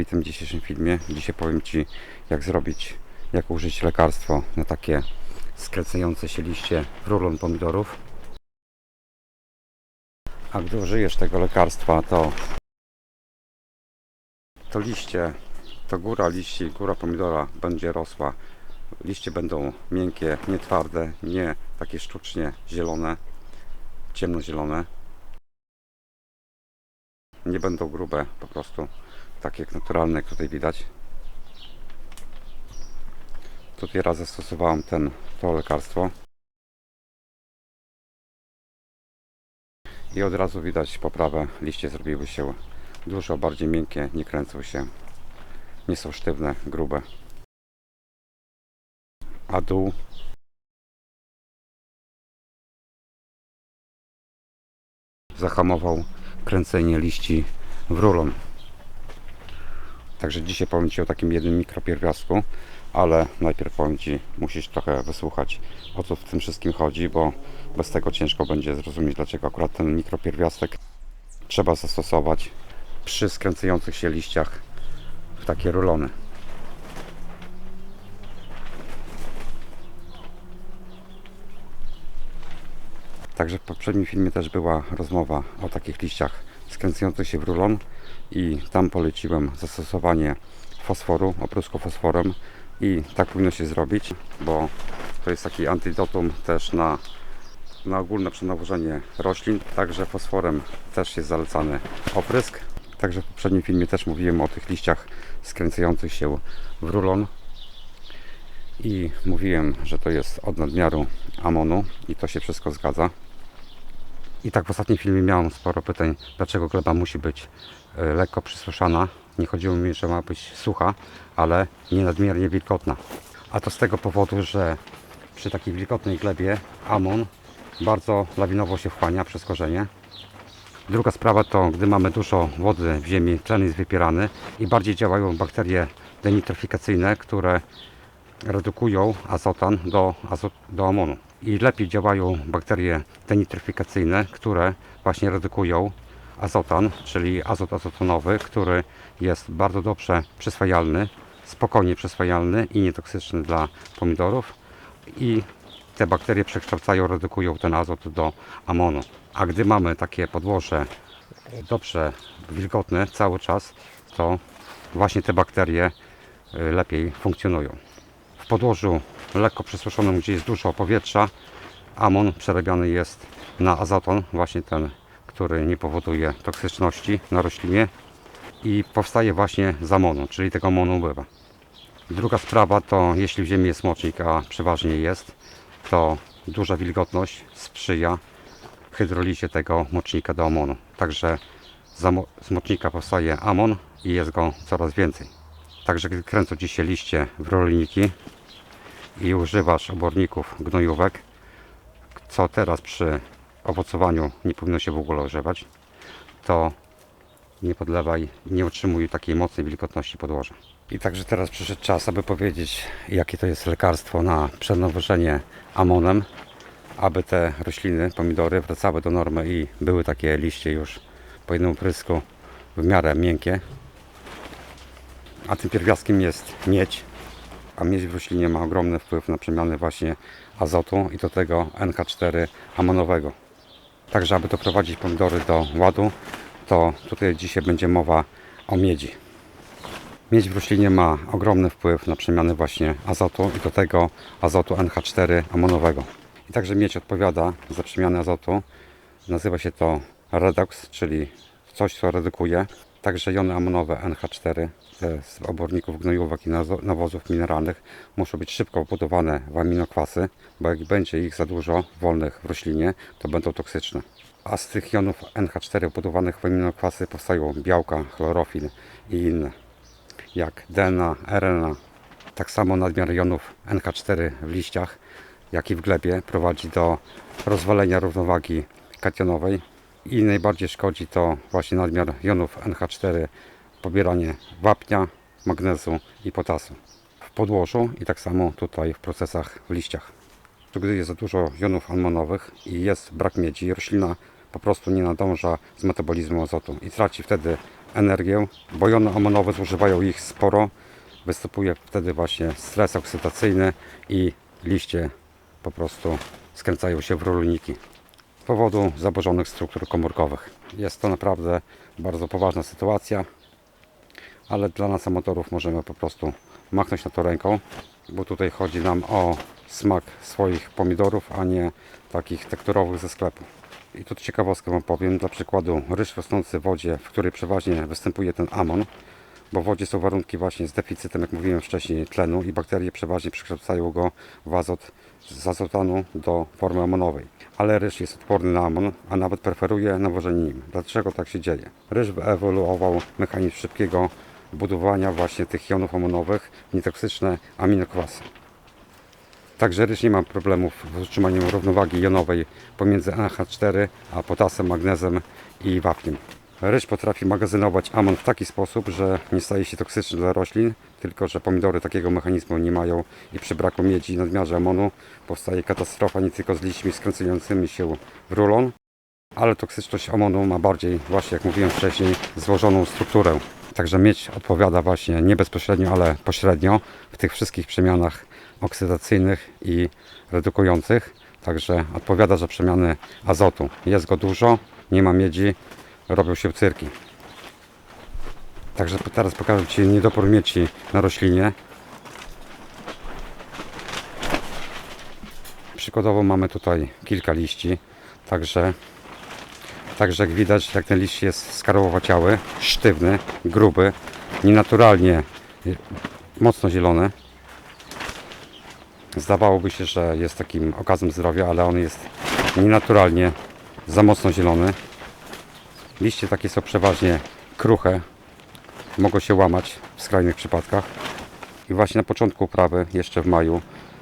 witam w dzisiejszym filmie. Dzisiaj powiem Ci jak zrobić, jak użyć lekarstwo na takie skręcające się liście rulon pomidorów. A gdy użyjesz tego lekarstwa to to liście, to góra liści, góra pomidora będzie rosła. Liście będą miękkie, nie twarde, nie takie sztucznie zielone, ciemnozielone. Nie będą grube, po prostu takie jak naturalne, jak tutaj widać. Tutaj raz zastosowałem ten, to lekarstwo. I od razu widać poprawę. Liście zrobiły się dużo bardziej miękkie, nie kręcą się, nie są sztywne, grube. A dół zahamował kręcenie liści w rulon. Także dzisiaj powiem Ci o takim jednym mikropierwiastku, ale najpierw powiem Ci, musisz trochę wysłuchać o co w tym wszystkim chodzi, bo bez tego ciężko będzie zrozumieć, dlaczego akurat ten mikropierwiastek trzeba zastosować przy skręcających się liściach w takie rulony. Także w poprzednim filmie też była rozmowa o takich liściach skręcających się w rulon i tam poleciłem zastosowanie fosforu, oprusku fosforem i tak powinno się zrobić, bo to jest taki antidotum też na, na ogólne przenawożenie roślin, także fosforem też jest zalecany oprysk. Także w poprzednim filmie też mówiłem o tych liściach skręcających się w rulon i mówiłem, że to jest od nadmiaru amonu i to się wszystko zgadza. I tak w ostatnim filmie miałem sporo pytań, dlaczego gleba musi być e, lekko przysuszana. Nie chodziło mi, że ma być sucha, ale nie nadmiernie wilgotna. A to z tego powodu, że przy takiej wilgotnej glebie amon bardzo lawinowo się wchłania przez korzenie. Druga sprawa to, gdy mamy dużo wody w ziemi, tlen jest wypierany i bardziej działają bakterie denitrofikacyjne, które redukują azotan do, azot, do amonu. I lepiej działają bakterie denitrofikacyjne, które właśnie redukują azotan, czyli azot azotonowy, który jest bardzo dobrze przyswajalny, spokojnie przyswajalny i nietoksyczny dla pomidorów. I te bakterie przekształcają, redukują ten azot do amonu. A gdy mamy takie podłoże dobrze wilgotne cały czas, to właśnie te bakterie y, lepiej funkcjonują. W podłożu lekko przesuszonym, gdzie jest dużo powietrza, amon przerabiany jest na azoton, właśnie ten, który nie powoduje toksyczności na roślinie i powstaje właśnie z amonu, czyli tego amonu ubywa. Druga sprawa to, jeśli w ziemi jest mocznik, a przeważnie jest, to duża wilgotność sprzyja hydrolizie tego mocznika do amonu. Także z mocznika powstaje amon i jest go coraz więcej. Także gdy kręcą Ci się liście w rolniki i używasz oborników gnojówek, co teraz przy owocowaniu nie powinno się w ogóle używać, to nie podlewaj, nie utrzymuj takiej mocnej wilgotności podłoża. I także teraz przyszedł czas, aby powiedzieć, jakie to jest lekarstwo na przenowożenie amonem, aby te rośliny, pomidory wracały do normy i były takie liście już po jednym prysku w miarę miękkie. A tym pierwiastkiem jest miedź, a miedź w roślinie ma ogromny wpływ na przemianę właśnie azotu i do tego NH4 amonowego. Także aby doprowadzić pomidory do ładu, to tutaj dzisiaj będzie mowa o miedzi. Miedź w roślinie ma ogromny wpływ na przemianę właśnie azotu i do tego azotu NH4 amonowego. I także miedź odpowiada za przemianę azotu. Nazywa się to redox, czyli coś, co redukuje. Także jony amonowe NH4 te z oborników gnojówek i nawozów mineralnych muszą być szybko wbudowane w aminokwasy, bo jak będzie ich za dużo wolnych w roślinie, to będą toksyczne. A z tych jonów NH4 wbudowanych w aminokwasy powstają białka, chlorofil i inne, jak DNA, RNA. Tak samo nadmiar jonów NH4 w liściach, jak i w glebie prowadzi do rozwalenia równowagi kationowej i najbardziej szkodzi to właśnie nadmiar jonów NH4, pobieranie wapnia, magnezu i potasu w podłożu i tak samo tutaj w procesach w liściach. Tu gdy jest za dużo jonów amonowych i jest brak miedzi, roślina po prostu nie nadąża z metabolizmu azotu i traci wtedy energię, bo jony amonowe zużywają ich sporo. Występuje wtedy właśnie stres oksydacyjny i liście po prostu skręcają się w rolniki powodu zaburzonych struktur komórkowych. Jest to naprawdę bardzo poważna sytuacja, ale dla nas amatorów możemy po prostu machnąć na to ręką, bo tutaj chodzi nam o smak swoich pomidorów, a nie takich tekturowych ze sklepu. I tu ciekawostkę Wam powiem, dla przykładu ryż rosnący w wodzie, w której przeważnie występuje ten amon, bo w wodzie są warunki właśnie z deficytem, jak mówiłem wcześniej, tlenu i bakterie przeważnie przekształcają go w azot z azotanu do formy amonowej. Ale ryż jest odporny na amon, a nawet preferuje nawożenie nim. Dlaczego tak się dzieje? Ryż wyewoluował mechanizm szybkiego budowania właśnie tych jonów amonowych w nietoksyczne aminokwasy. Także ryż nie ma problemów w utrzymaniu równowagi jonowej pomiędzy NH4 a potasem, magnezem i wapniem. Ryż potrafi magazynować amon w taki sposób, że nie staje się toksyczny dla roślin, tylko że pomidory takiego mechanizmu nie mają i przy braku miedzi i nadmiarze amonu powstaje katastrofa nie tylko z liśćmi skręcającymi się w rulon, ale toksyczność amonu ma bardziej, właśnie jak mówiłem wcześniej, złożoną strukturę. Także miedź odpowiada właśnie nie bezpośrednio, ale pośrednio w tych wszystkich przemianach oksydacyjnych i redukujących. Także odpowiada za przemiany azotu. Jest go dużo, nie ma miedzi, robią się cyrki. Także teraz pokażę Ci niedopór miedzi na roślinie. Przykładowo mamy tutaj kilka liści, także, także jak widać, jak ten liść jest skarłowaciały, sztywny, gruby, nienaturalnie mocno zielony. Zdawałoby się, że jest takim okazem zdrowia, ale on jest nienaturalnie za mocno zielony. Liście takie są przeważnie kruche, mogą się łamać w skrajnych przypadkach. I właśnie na początku uprawy, jeszcze w maju,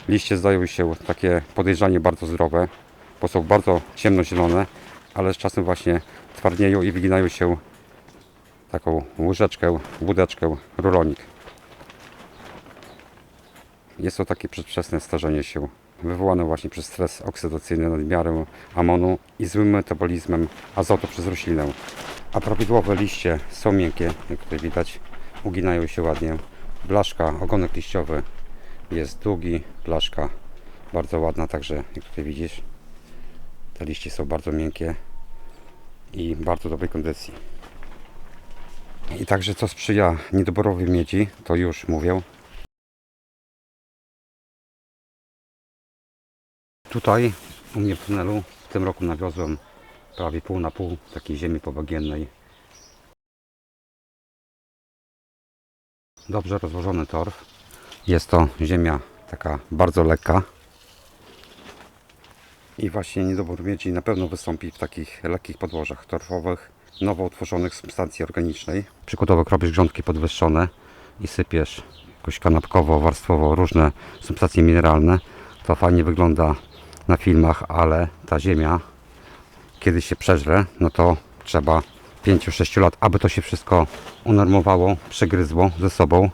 liście zdają się takie podejrzanie bardzo zdrowe, bo są bardzo ciemnozielone, ale z czasem właśnie twardnieją i wyginają się taką łyżeczkę, łódeczkę, rulonik. Jest to takie przedwczesne starzenie się, wywołane właśnie przez stres oksydacyjny, nadmiarę amonu i złym metabolizmem azotu przez roślinę. A prawidłowe liście są miękkie, jak tutaj widać, uginają się ładnie. Blaszka, ogonek liściowy jest długi, blaszka bardzo ładna, także jak tutaj widzisz, te liście są bardzo miękkie i bardzo dobrej kondycji. I także co sprzyja niedoborowi miedzi, to już mówię, Tutaj u mnie w tunelu w tym roku nawiozłem prawie pół na pół takiej ziemi pobagiennej. Dobrze rozłożony torf. Jest to ziemia taka bardzo lekka. I właśnie niedobór miedzi na pewno wystąpi w takich lekkich podłożach torfowych, nowo utworzonych substancji organicznej. Przykładowo robisz grządki podwyższone i sypiesz jakoś kanapkowo, warstwowo różne substancje mineralne, to fajnie wygląda na filmach, ale ta ziemia, kiedy się przeżre, no to trzeba 5-6 lat, aby to się wszystko unormowało, przegryzło ze sobą,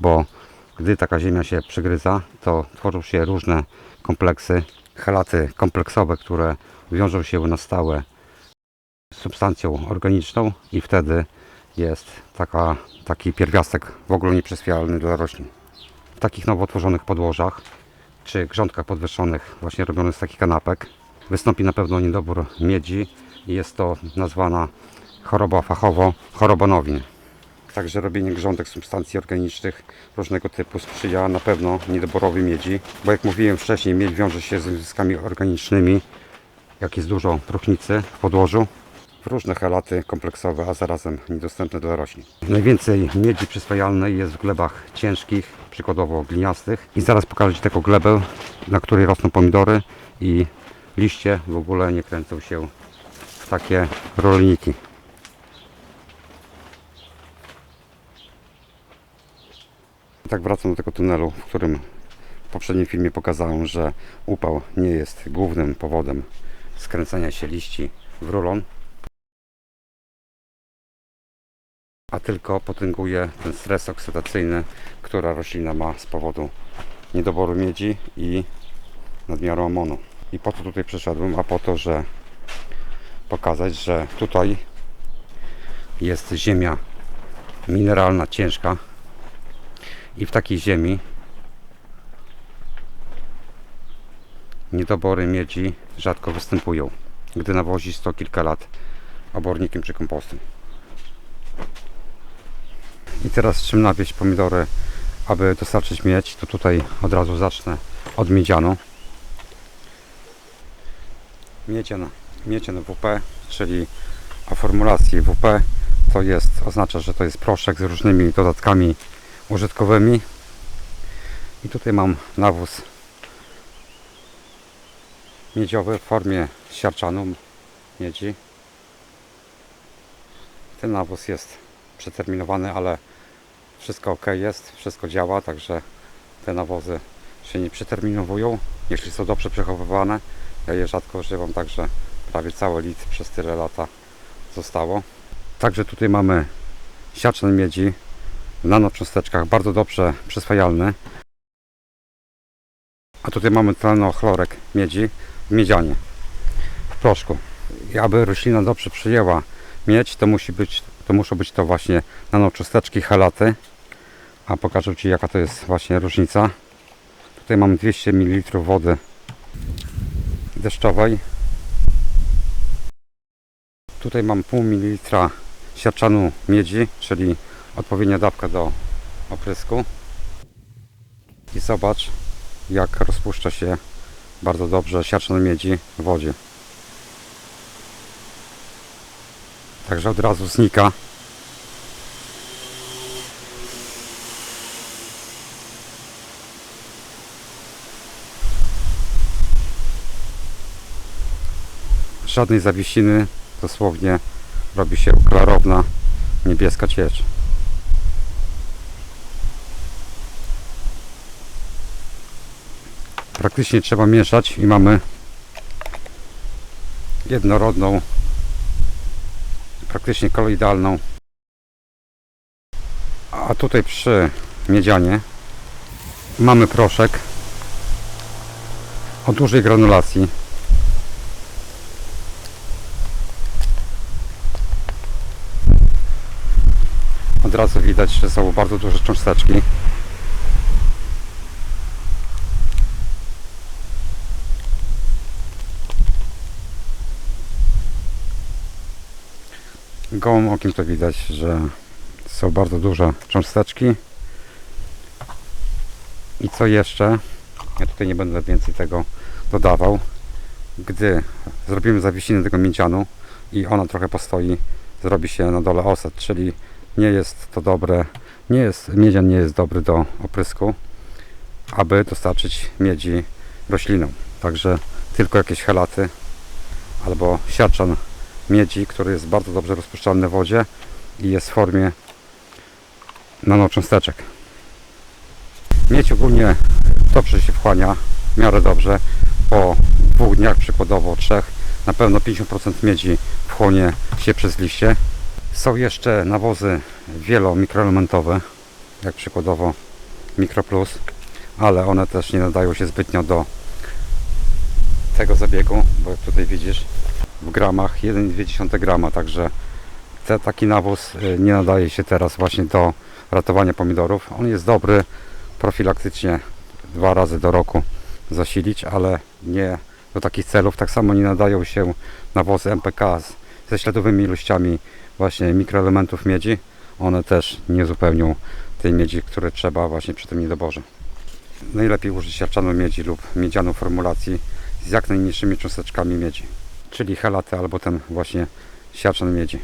bo gdy taka ziemia się przegryza, to tworzą się różne kompleksy, helaty kompleksowe, które wiążą się na stałe z substancją organiczną i wtedy jest taka, taki pierwiastek w ogóle nieprzyswajalny dla roślin. W takich nowo tworzonych podłożach czy grządkach podwyższonych, właśnie robionych z takich kanapek, wystąpi na pewno niedobór miedzi i jest to nazwana choroba fachowo choroba nowin. Także robienie grządek substancji organicznych różnego typu sprzyja na pewno niedoborowi miedzi, bo jak mówiłem wcześniej, miedź wiąże się z związkami organicznymi, jak jest dużo próchnicy w podłożu, w różne helaty kompleksowe, a zarazem niedostępne dla roślin. Najwięcej miedzi przyswajalnej jest w glebach ciężkich, przykładowo gliniastych. I zaraz pokażę Ci taką glebę, na której rosną pomidory i liście w ogóle nie kręcą się w takie rolniki. Tak wracam do tego tunelu, w którym w poprzednim filmie pokazałem, że upał nie jest głównym powodem skręcania się liści w rulon, a tylko potęguje ten stres oksydacyjny, który roślina ma z powodu niedoboru miedzi i nadmiaru amonu. I po to tutaj przyszedłem, a po to, że pokazać, że tutaj jest ziemia mineralna, ciężka i w takiej ziemi niedobory miedzi rzadko występują, gdy nawozi 100 kilka lat obornikiem czy kompostem. I teraz czym nawieść pomidory, aby dostarczyć miedź, to tutaj od razu zacznę od miedzianu. Miedzian, miedzian WP, czyli o formulacji WP to jest, oznacza, że to jest proszek z różnymi dodatkami użytkowymi. I tutaj mam nawóz miedziowy w formie siarczanu miedzi. Ten nawóz jest przeterminowany, ale wszystko ok jest, wszystko działa, także te nawozy się nie przeterminowują, jeśli są dobrze przechowywane. Ja je rzadko używam, także prawie cały litr przez tyle lata zostało. Także tutaj mamy siaczan miedzi w nanocząsteczkach, bardzo dobrze przyswajalny. A tutaj mamy tlenochlorek miedzi w miedzianie, w proszku. I aby roślina dobrze przyjęła miedź, to musi być, to muszą być to właśnie nanocząsteczki halaty. A pokażę Ci jaka to jest właśnie różnica. Tutaj mam 200 ml wody deszczowej. Tutaj mam pół mililitra siarczanu miedzi, czyli odpowiednia dawka do oprysku. I zobacz jak rozpuszcza się bardzo dobrze siarczan miedzi w wodzie. Także od razu znika. Żadnej zawiesiny, dosłownie robi się klarowna niebieska ciecz. Praktycznie trzeba mieszać i mamy jednorodną, praktycznie koloidalną. A tutaj przy miedzianie mamy proszek o dużej granulacji. Razu widać, że są bardzo duże cząsteczki. Gołym okiem to widać, że są bardzo duże cząsteczki. I co jeszcze? Ja tutaj nie będę więcej tego dodawał. Gdy zrobimy zawiesiny tego mięcianu i ona trochę postoi, zrobi się na dole osad, czyli nie jest to dobre, nie jest, miedzian nie jest dobry do oprysku, aby dostarczyć miedzi roślinom. Także tylko jakieś helaty albo siarczan miedzi, który jest bardzo dobrze rozpuszczalny w wodzie i jest w formie nanocząsteczek. Miedź ogólnie dobrze się wchłania, w miarę dobrze. Po dwóch dniach, przykładowo trzech, na pewno 50% miedzi wchłonie się przez liście. Są jeszcze nawozy wielomikroelementowe, jak przykładowo MikroPlus, ale one też nie nadają się zbytnio do tego zabiegu, bo jak tutaj widzisz, w gramach 1,2 grama, także te, taki nawóz y, nie nadaje się teraz właśnie do ratowania pomidorów. On jest dobry profilaktycznie dwa razy do roku zasilić, ale nie do takich celów. Tak samo nie nadają się nawozy MPK z, ze śladowymi ilościami właśnie mikroelementów miedzi. One też nie uzupełnią tej miedzi, które trzeba właśnie przy tym niedoborze. Najlepiej użyć siarczanu miedzi lub miedzianu formulacji z jak najmniejszymi cząsteczkami miedzi czyli helaty albo ten właśnie siarczan miedzi.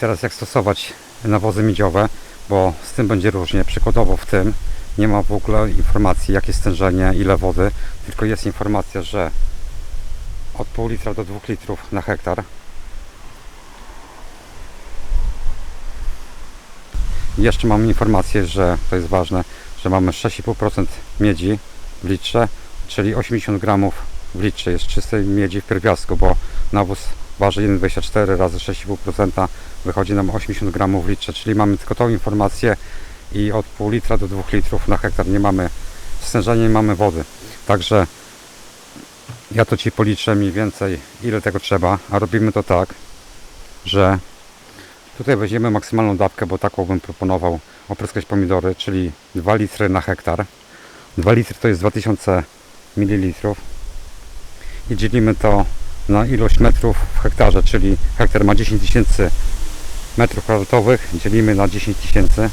Teraz jak stosować nawozy miedziowe, bo z tym będzie różnie. Przykładowo w tym nie ma w ogóle informacji jakie stężenie, ile wody, tylko jest informacja, że od pół litra do 2 litrów na hektar. Jeszcze mamy informację, że to jest ważne, że mamy 6,5% miedzi w litrze, czyli 80 gramów w litrze jest czystej miedzi w pierwiastku, bo nawóz waży 1,24 razy 6,5% wychodzi nam 80 gramów w litrze, czyli mamy tylko tą informację i od pół litra do 2 litrów na hektar nie mamy stężenia, nie mamy wody. Także ja to Ci policzę mniej więcej ile tego trzeba, a robimy to tak, że Tutaj weźmiemy maksymalną dawkę, bo taką bym proponował opryskać pomidory, czyli 2 litry na hektar. 2 litry to jest 2000 ml i dzielimy to na ilość metrów w hektarze, czyli hektar ma 10 tysięcy metrów kwadratowych, dzielimy na 10 tysięcy.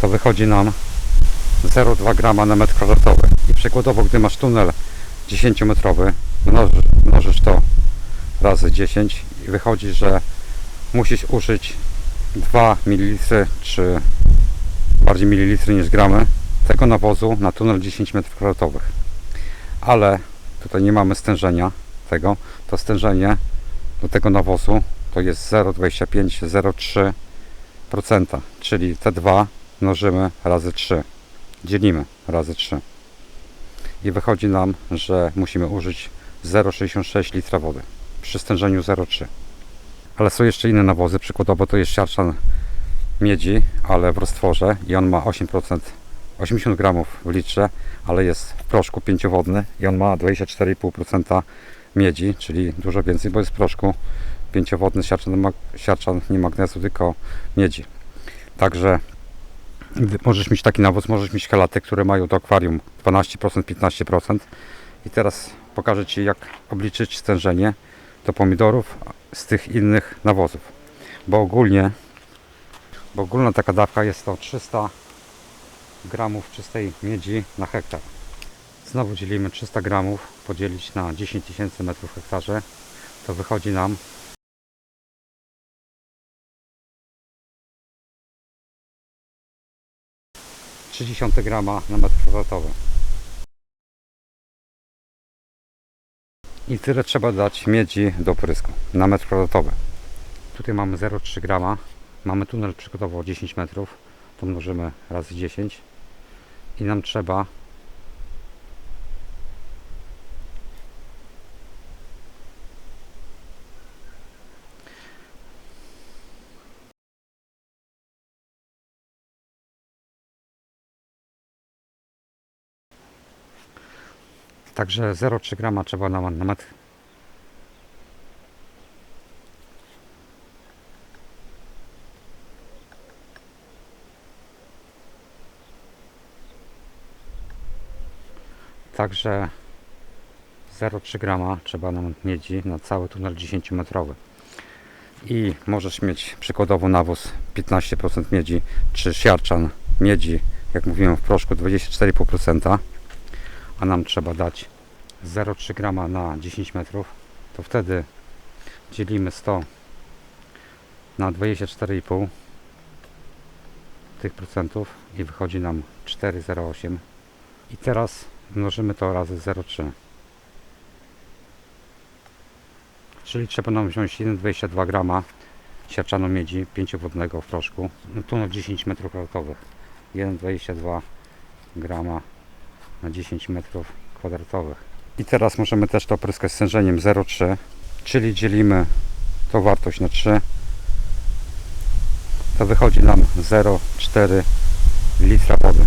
To wychodzi nam 0,2 grama na metr kwadratowy. I przykładowo gdy masz tunel 10 metrowy mnożysz, mnożysz to razy 10 i wychodzi, że musisz użyć 2 ml czy bardziej mililitry niż gramy tego nawozu na tunel 10 m2. Ale tutaj nie mamy stężenia tego. To stężenie do tego nawozu to jest 0,25-0,3%, czyli te dwa mnożymy razy 3. Dzielimy razy 3. I wychodzi nam, że musimy użyć 0,66 litra wody przy stężeniu 0,3. Ale są jeszcze inne nawozy, przykładowo to jest siarczan miedzi, ale w roztworze i on ma 8%, 80 gramów w litrze, ale jest w proszku pięciowodny i on ma 24,5% miedzi, czyli dużo więcej, bo jest w proszku pięciowodny siarczan, siarczan nie magnezu, tylko miedzi. Także możesz mieć taki nawóz, możesz mieć helaty, które mają do akwarium 12%, 15% i teraz pokażę Ci jak obliczyć stężenie do pomidorów z tych innych nawozów, bo ogólnie bo ogólna taka dawka jest to 300 gramów czystej miedzi na hektar. Znowu dzielimy 300 gramów podzielić na 10 tysięcy metrów hektarze, to wychodzi nam ,3 grama na metr kwadratowy. I tyle trzeba dać miedzi do prysku na metr kwadratowy. Tutaj mamy 0,3 grama. Mamy tunel przykładowo 10 metrów. To mnożymy razy 10. I nam trzeba Także 0,3 grama trzeba nam na metr Także 0,3 grama trzeba nam miedzi na cały tunel 10 metrowy. I możesz mieć przykładowo nawóz 15% miedzi, czy siarczan miedzi, jak mówiłem w proszku 24,5%, a nam trzeba dać 0,3 grama na 10 metrów, to wtedy dzielimy 100 na 24,5 tych procentów i wychodzi nam 4,08 i teraz mnożymy to razy 0,3 czyli trzeba nam wziąć 1,22 grama siarczanu miedzi pięciowodnego w proszku. No tu na 10 metrów kwadratowych. 1,22 grama na 10 metrów kwadratowych i teraz możemy też to opryskać stężeniem 0,3 czyli dzielimy tą wartość na 3 to wychodzi nam 0,4 litra wody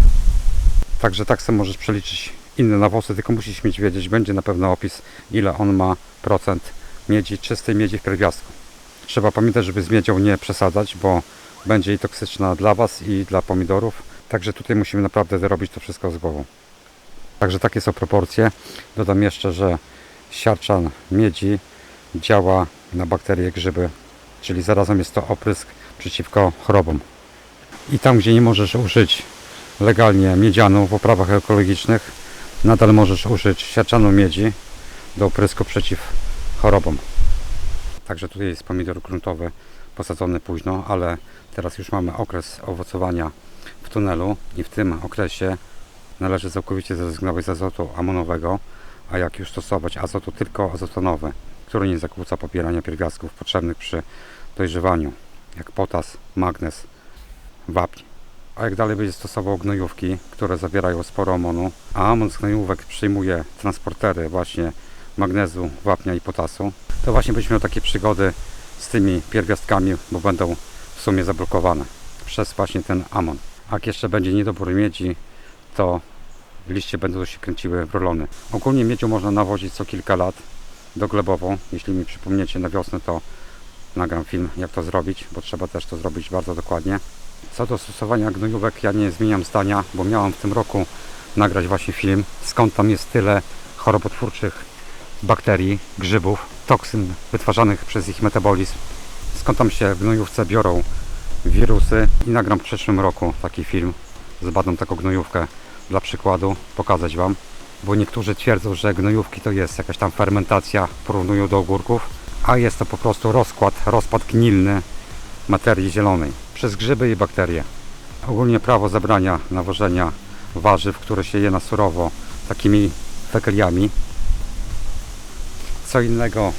Także tak sobie możesz przeliczyć inne nawozy, tylko musisz mieć wiedzieć, będzie na pewno opis, ile on ma procent miedzi, czystej miedzi w pierwiastku. Trzeba pamiętać, żeby z miedzią nie przesadzać, bo będzie i toksyczna dla Was i dla pomidorów. Także tutaj musimy naprawdę robić to wszystko z głową. Także takie są proporcje. Dodam jeszcze, że siarczan miedzi działa na bakterie, grzyby, czyli zarazem jest to oprysk przeciwko chorobom. I tam, gdzie nie możesz użyć legalnie miedzianą w oprawach ekologicznych, nadal możesz użyć siarczanu miedzi do oprysku przeciw chorobom. Także tutaj jest pomidor gruntowy posadzony późno, ale teraz już mamy okres owocowania w tunelu i w tym okresie należy całkowicie zrezygnować z azotu amonowego, a jak już stosować azotu tylko azotonowy, który nie zakłóca popierania pierwiastków potrzebnych przy dojrzewaniu, jak potas, magnez, wapń. A jak dalej będzie stosował gnojówki, które zawierają sporo amonu, a amon z gnojówek przyjmuje transportery właśnie magnezu, wapnia i potasu, to właśnie będziemy miał takie przygody z tymi pierwiastkami, bo będą w sumie zablokowane przez właśnie ten amon. A jak jeszcze będzie niedobór miedzi, to liście będą się kręciły w rolony. Ogólnie miedzią można nawozić co kilka lat doglebową. Jeśli mi przypomniecie na wiosnę, to nagram film, jak to zrobić, bo trzeba też to zrobić bardzo dokładnie. Co do stosowania gnojówek, ja nie zmieniam zdania, bo miałam w tym roku nagrać właśnie film, skąd tam jest tyle chorobotwórczych bakterii, grzybów, toksyn wytwarzanych przez ich metabolizm, skąd tam się w gnojówce biorą wirusy i nagram w przyszłym roku taki film. Zbadam taką gnojówkę dla przykładu, pokazać Wam, bo niektórzy twierdzą, że gnojówki to jest jakaś tam fermentacja, porównują do ogórków, a jest to po prostu rozkład, rozpad gnilny materii zielonej przez grzyby i bakterie. Ogólnie prawo zabrania nawożenia warzyw, które się je na surowo takimi fekaliami. Co innego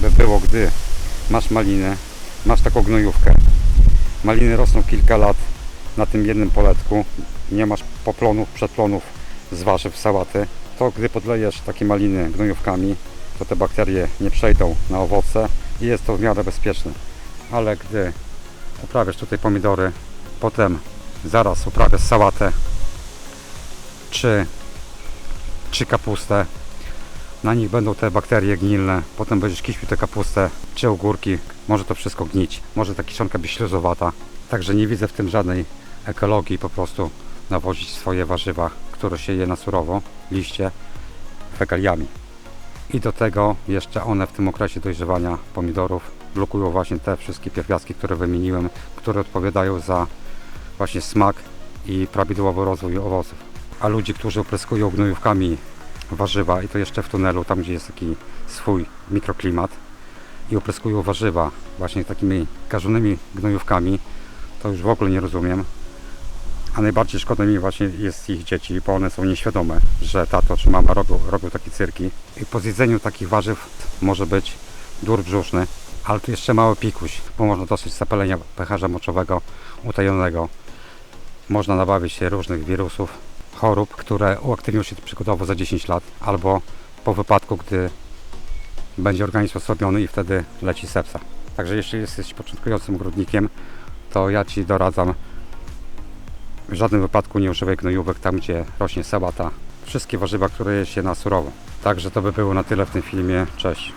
by było, gdy masz maliny, masz taką gnojówkę. Maliny rosną kilka lat na tym jednym poletku, nie masz poplonów, przedplonów z warzyw, sałaty, to gdy podlejesz takie maliny gnojówkami, to te bakterie nie przejdą na owoce i jest to w miarę bezpieczne. Ale gdy uprawiasz tutaj pomidory, potem zaraz uprawiasz sałatę czy, czy kapustę, na nich będą te bakterie gnilne, potem będziesz kiśmił tę kapustę czy ogórki, może to wszystko gnić, może ta kiszonka być śluzowata. Także nie widzę w tym żadnej ekologii, po prostu nawozić swoje warzywa, które się je na surowo, liście, fekaliami. I do tego jeszcze one w tym okresie dojrzewania pomidorów blokują właśnie te wszystkie pierwiastki, które wymieniłem, które odpowiadają za właśnie smak i prawidłowy rozwój owoców. A ludzi, którzy opryskują gnojówkami warzywa i to jeszcze w tunelu, tam gdzie jest taki swój mikroklimat i opryskują warzywa właśnie takimi każonymi gnojówkami, to już w ogóle nie rozumiem. A najbardziej szkoda mi właśnie jest ich dzieci, bo one są nieświadome, że tato czy mama robią, robią takie cyrki. I po zjedzeniu takich warzyw może być dur brzuszny, ale tu jeszcze mały pikuś, bo można dostać zapalenia pęcherza moczowego utajonego. Można nabawić się różnych wirusów, chorób, które uaktywnią się przykładowo za 10 lat, albo po wypadku, gdy będzie organizm osłabiony i wtedy leci sepsa. Także jeśli jesteś początkującym ogrodnikiem, to ja Ci doradzam w żadnym wypadku nie używaj gnojówek tam, gdzie rośnie sałata. Wszystkie warzywa, które je się na surowo. Także to by było na tyle w tym filmie. Cześć.